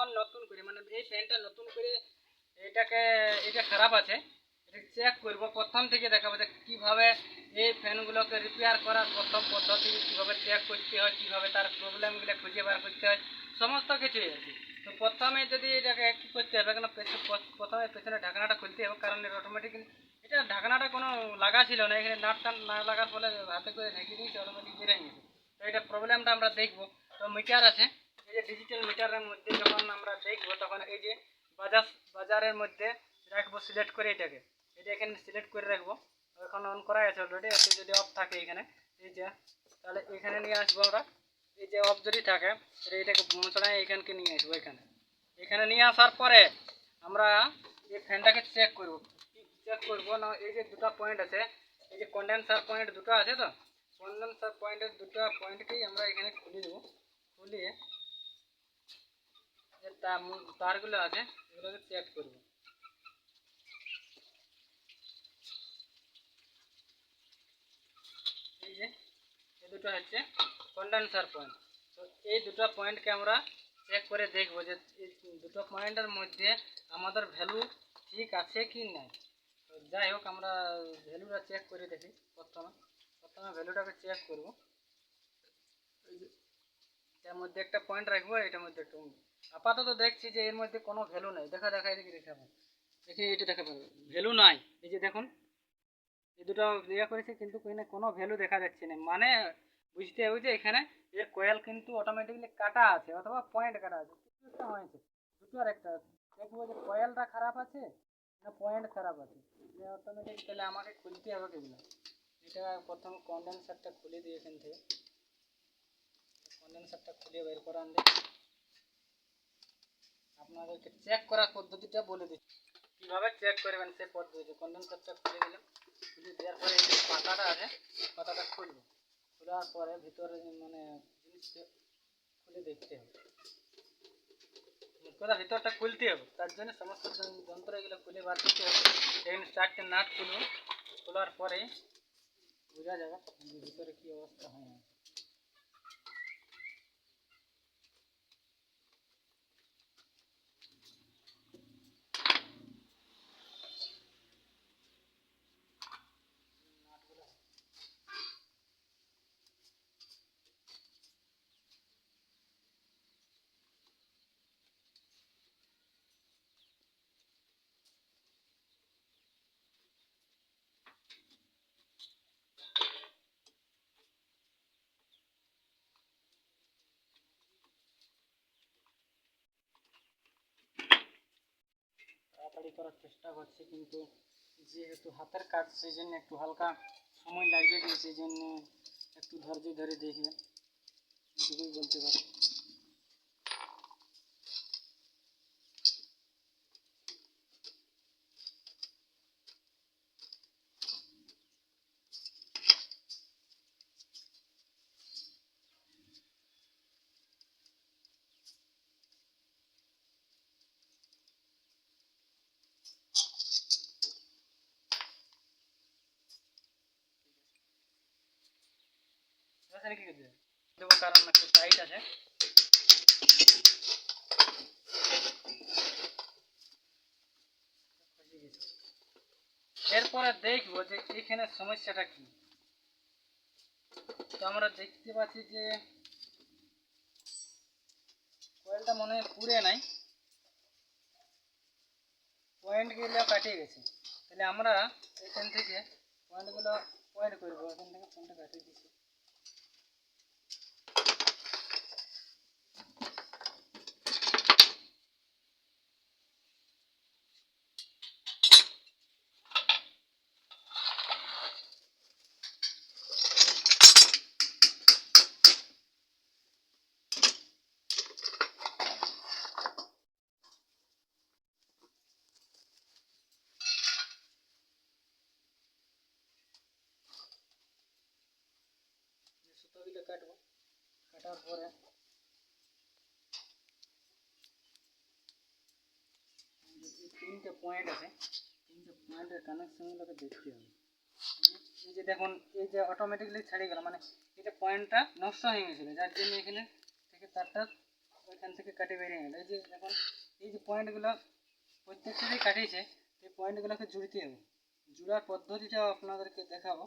এখন নতুন করে মানে এই ফ্যানটা নতুন করে এটাকে, এটা খারাপ আছে। এটা চেক করব, প্রথম থেকে দেখাবো যে কীভাবে এই ফ্যানগুলোকে রিপেয়ার করার প্রথম পদ্ধতি, কীভাবে চেক করতে হয়, কীভাবে তার প্রবলেমগুলো খুঁজে বার করতে হয়, সমস্ত কিছুই আছে। তো প্রথমে যদি এটাকে কী করতে হবে, কেন প্রথমে পেছনে ঢাকনাটা খুলতে হবে, কারণ এটা অটোমেটিক্যালি এটা ঢাকনাটা কোনো লাগা ছিল না, এখানে নাট টান না লাগার ফলে হাতে করে ঢেকে দিয়েছে অটোমেটিক বেড়ে গেছে। তো এটা প্রবলেমটা আমরা দেখব। তো মিটার আছে এই যে ডিজিটাল মিটারের মধ্যে যখন আমরা দেখব, তখন এই যে বাজার বাজারের মধ্যে রাখব সিলেক্ট করে এটাকে। এটা এখানে সিলেক্ট করে রাখব। এখন অন করা আছে অলরেডি এতে যদি অফ থাকে এখানে, এই যে, তাহলে এখানে নিয়ে আসব আমরা। এই যে অফ যদি থাকে এটাকে মোচড়ায় এখানকে নিয়ে আসব, এখানে। এখানে নিয়ে আসার পরে আমরা এই ফ্যানটাকে চেক করব। চেক করব, না, এই যে দুটো পয়েন্ট আছে, এই যে কন্ডেন্সার পয়েন্ট দুটো আছে তো? কন্ডেন্সার পয়েন্টের দুটো পয়েন্টকেই আমরা এখানে খুলে দেবো। খুলিয়ে তারগুলো আছে এগুলোকে চেক করব। এই যে এই দুটো হচ্ছে কন্ডেন্সার পয়েন্ট তো এই দুটো পয়েন্টকে আমরা চেক করে দেখব যে দুটো পয়েন্টের মধ্যে আমাদের ভ্যালু ঠিক আছে কি নাই। যাই হোক, আমরা ভ্যালুটা চেক করে দেখি প্রথমে। প্রথমে ভ্যালুটাকে চেক করব। এটার মধ্যে একটা পয়েন্ট রাখব এটার মধ্যে একটা আপাতত দেখছি যে এর মধ্যে কোনো ভ্যালু নাই। দেখা দেখা, এদিকে দেখাবো দেখি এটা দেখা পাবো। ভ্যালু নাই। এই যে দেখুন, এই দুটো ইয়ে করেছে, কিন্তু কোনো ভ্যালু দেখা যাচ্ছে না। মানে বুঝতে হবে যে এখানে এর কয়েল কিন্তু অটোমেটিকলি কাটা আছে, অথবা পয়েন্ট কাটা আছে। কিছু একটা হয়েছে। দুটো আর একটা দেখব যে কয়েলটা খারাপ আছে, না পয়েন্ট খারাপ আছে। যে অটোমেটিক তাহলে আমাকে খুলতে হবে এগুলো এটা প্রথম কন্ডেন্সারটা খুলে এখান থেকে। কন্ডেন্সারটা খুলে বের করে আনলে আপনাদেরকে চেক করার পদ্ধতিটা বলে দিচ্ছি। কীভাবে চেক করবেন সেই পদ্ধতি কন্ডেন্সারটা খুলে দিলাম। খুলে দেওয়ার পরে এই যে পাতাটা আছে, পাতাটা খুলবো। খোলার পরে ভিতরে মানে জিনিসটা খুলে দেখতে হবে। কোথা ভিতরটা খুলতে হবে। তার জন্য সমস্ত যন- যন্ত্র এগুলো খুলে বার করতে হবে। এখানে চারটে নাট খুলবো খোলার পরে বোঝা যাবে যে ভিতরে কী অবস্থা হয়। তাড়াতাড়ি করার চেষ্টা করছি কিন্তু যেহেতু হাতের কাজ সেই জন্য একটু হালকা সময় লাগবে কি সেই জন্য একটু ধৈর্য ধরে দেখবেন এটুকুই বলতে পারি কি দেবো কারণ একটু টাইট আছে। এরপরে দেখব যে এখানে সমস্যাটা কি। তো আমরা দেখতে পাচ্ছি যে কয়েলটা মনে হয় পুড়ে নাই। পয়েন্টগুলো কাটিয়ে গেছে। তাহলে আমরা এখান থেকে পয়েন্টগুলো পয়েন্ট করব, এখান থেকে পয়েন্টটা কাটিয়ে দিচ্ছি। কাটবো। কাটার পরে। তিনটে পয়েন্ট আছে। তিনটে পয়েন্টের কানেকশনগুলোকে দেখতে হবে। এই যে দেখুন, এই যে অটোমেটিকলি গেল মানে এই যে পয়েন্টটা নষ্ট হয়ে গেছিল, যার জন্য এখানে থেকে তারটা এখান থেকে কাটে বেরিয়ে গেল। এই যে এখন এই যে পয়েন্টগুলো প্রত্যেকটাতেই কাটিয়েছে, এই পয়েন্টগুলোকে জুড়তে হবে। জুড়ার পদ্ধতিটাও আপনাদেরকে দেখাবো।